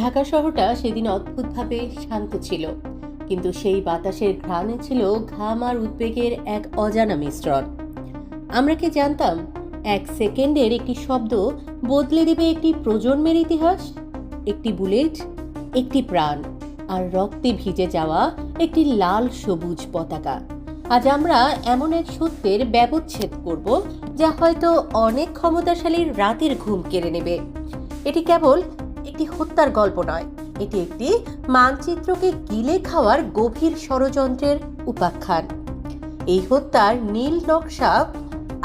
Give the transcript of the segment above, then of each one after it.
ঢাকা শহরটা সেদিন অদ্ভুতভাবে শান্ত ছিল, কিন্তু সেই বাতাসের ঘ্রাণে ছিল ঘাম আর উদ্বেগের এক অজানা মিশ্রণ। আমরা কি জানতাম, এক সেকেন্ডের একটি শব্দ বদলে দেবে একটি প্রজন্মের ইতিহাস? একটি বুলেট, একটি প্রাণ, আর রক্তে ভিজে যাওয়া একটি লাল সবুজ পতাকা। আজ আমরা এমন এক সত্যের ব্যবচ্ছেদ করব, যা হয়তো অনেক ক্ষমতাশালীর রাতের ঘুম কেড়ে নেবে। এটি কেবল একটি হত্যার গল্প নয়। এটি একটি মানচিত্রকে গিলে খাওয়ার গভীর ষড়যন্ত্রের উপাখ্যান। এই হত্যার নীল নকশা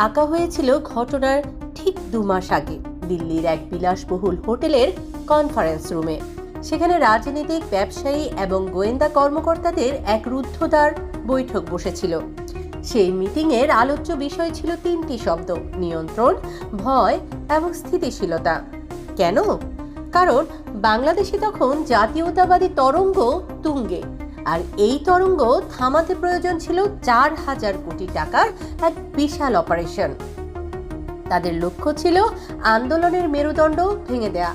আঁকা হয়েছিল ঘটনার ঠিক দু মাস আগে দিল্লির এক বিলাসবহুল হোটেলের কনফারেন্স রুমে। সেখানে রাজনীতিক ব্যবসায়ী এবং গোয়েন্দা কর্মকর্তাদের এক রুদ্ধদ্বার বৈঠক বসেছিল। সেই মিটিংয়ের আলোচ্য বিষয় ছিল তিনটি শব্দ, নিয়ন্ত্রণ, ভয় এবং স্থিতিশীলতা। কেন? কারণ বাংলাদেশে তখন জাতীয়তাবাদী তরঙ্গ তুঙ্গে, আর এই তরঙ্গ থামাতে প্রয়োজন ছিল চার হাজার কোটি টাকার এক বিশাল অপারেশন তাদের লক্ষ্য ছিল আন্দোলনের মেরুদণ্ড ভেঙে দেয়া।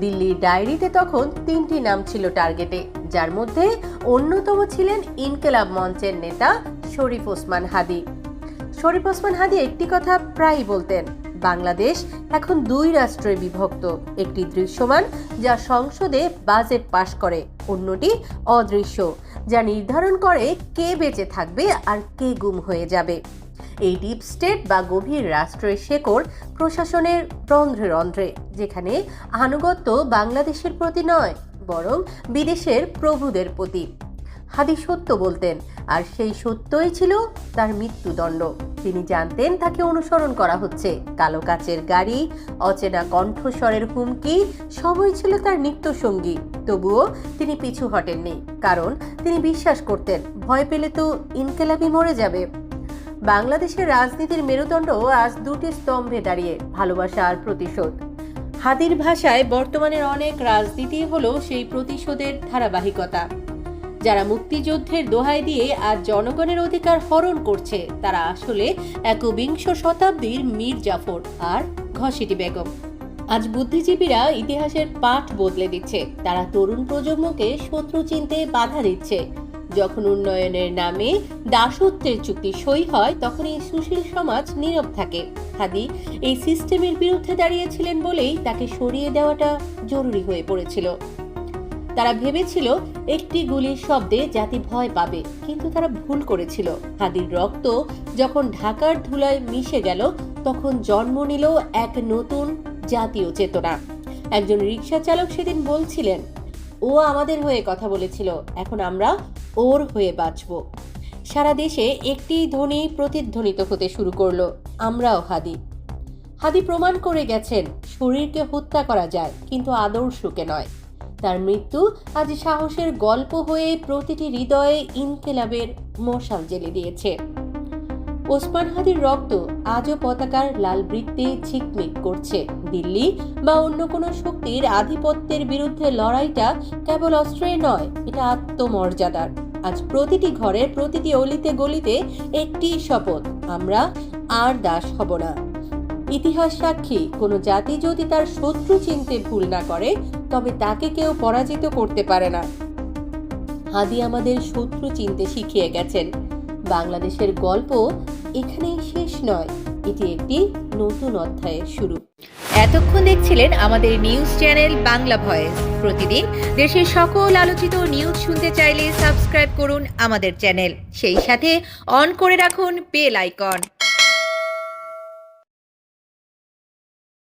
দিল্লির ডায়েরিতে তখন তিনটি নাম ছিল টার্গেটে যার মধ্যে অন্যতম ছিলেন ইনকেলাব মঞ্চের নেতা শরীফ ওসমান হাদি। শরীফ ওসমান হাদি একটি কথা প্রায়ই বলতেন বাংলাদেশ এখন দুই রাষ্ট্রে বিভক্ত। একটি দৃশ্যমান যা সংসদে বাজেট পাশ করে, অন্যটি অদৃশ্য, যা নির্ধারণ করে কে বেঁচে থাকবে আর কে গুম হয়ে যাবে। এই ডিপ স্টেট বা গভীর রাষ্ট্রের শেকড় প্রশাসনের রন্ধ্রে রন্ধ্রে, যেখানে আনুগত্য বাংলাদেশের প্রতি নয়, বরং বিদেশের প্রভুদের প্রতি। হাদি সত্য বলতেন, আর সেই সত্যই ছিল তার মৃত্যুদণ্ড। তিনি জানতেন তাকে অনুসরণ করা হচ্ছে। কালো কাচের গাড়ি, অচেনা কণ্ঠস্বরের হুমকি সবই ছিল তার নিত্যসঙ্গী। তবুও তিনি পিছু হটেননি, কারণ তিনি বিশ্বাস করতেন, ভয় পেলে তো ইনকেলাবি মরে যাবে। বাংলাদেশের রাজনীতির মেরুদণ্ড আজ দুটি স্তম্ভে দাঁড়িয়ে, ভালোবাসা আর প্রতিশোধ। হাদির ভাষায় বর্তমানের অনেক রাজনীতি হলো সেই প্রতিশোধের ধারাবাহিকতা। যারা মুক্তিযুদ্ধের দোহাই দিয়ে আজ জনগণের অধিকার হরণ করছে, তারা আসলে একবিংশ শতাব্দীর মীর জাফর আর ঘসিটি বেগম। আজ বুদ্ধিজীবীরা ইতিহাসের পাঠ বদলে দিচ্ছে। তারা তরুণ প্রজন্মকে শত্রু চিনতে বাধা দিচ্ছে। যখন উন্নয়নের নামে দাসত্বের চুক্তি সই হয় তখন এই সুশীল সমাজ নীরব থাকে। হাদি এই সিস্টেমের বিরুদ্ধে দাঁড়িয়েছিলেন বলেই তাকে সরিয়ে দেওয়াটা জরুরি হয়ে পড়েছিল। তারা ভেবেছিল একটি গুলির শব্দে জাতি ভয় পাবে, কিন্তু তারা ভুল করেছিল। হাদির রক্ত যখন ঢাকার ধুলায় মিশে গেল, তখন জন্ম নিল এক নতুন জাতীয় চেতনা। একজন রিক্সা চালক সেদিন বলছিলেন, ও আমাদের হয়ে কথা বলেছিল, এখন আমরা ওর হয়ে বাঁচব। সারা দেশে একটি ধ্বনি প্রতিধ্বনিত হতে শুরু করল, আমরাও হাদি হাদি প্রমাণ করে গেছেন, শরীরকে হত্যা করা যায়, কিন্তু আদর্শকে নয়। তার মৃত্যু আজ সাহসের গল্প হয়ে প্রতিটি হৃদয়ে ইনকেলাবের মশাল জেলে দিয়েছে। ওসমান হাদির রক্ত আজও পতাকার লাল বৃত্তে ঝিকমিক করছে। দিল্লি বা অন্য কোনো শক্তির আধিপত্যের বিরুদ্ধে লড়াইটা কেবল অস্ত্রের নয়, এটা আত্মমর্যাদার। আজ প্রতিটি ঘরের প্রতিটি অলিতে গলিতে একটি শপথ, আমরা আর দাস হব না। ইতিহাস সাক্ষী, কোনো জাতি যদি তার শত্রু চিনতে ভুল না করে, তবে তাকে কেউ পরাজিত করতে পারে না। হাদি আমাদের শত্রু চিনতে শিখিয়ে গেছেন। বাংলাদেশের গল্প এখানেই শেষ নয়, এটি একটি নতুন অধ্যায়ের শুরু। এতক্ষণ দেখছিলেন আমাদের নিউজ চ্যানেল বাংলা ভয়েস। প্রতিদিন দেশের সকল আলোচিত নিউজ শুনতে চাইলে সাবস্ক্রাইব করুন আমাদের চ্যানেল। সেই সাথে অন করে রাখুন বেল আইকন।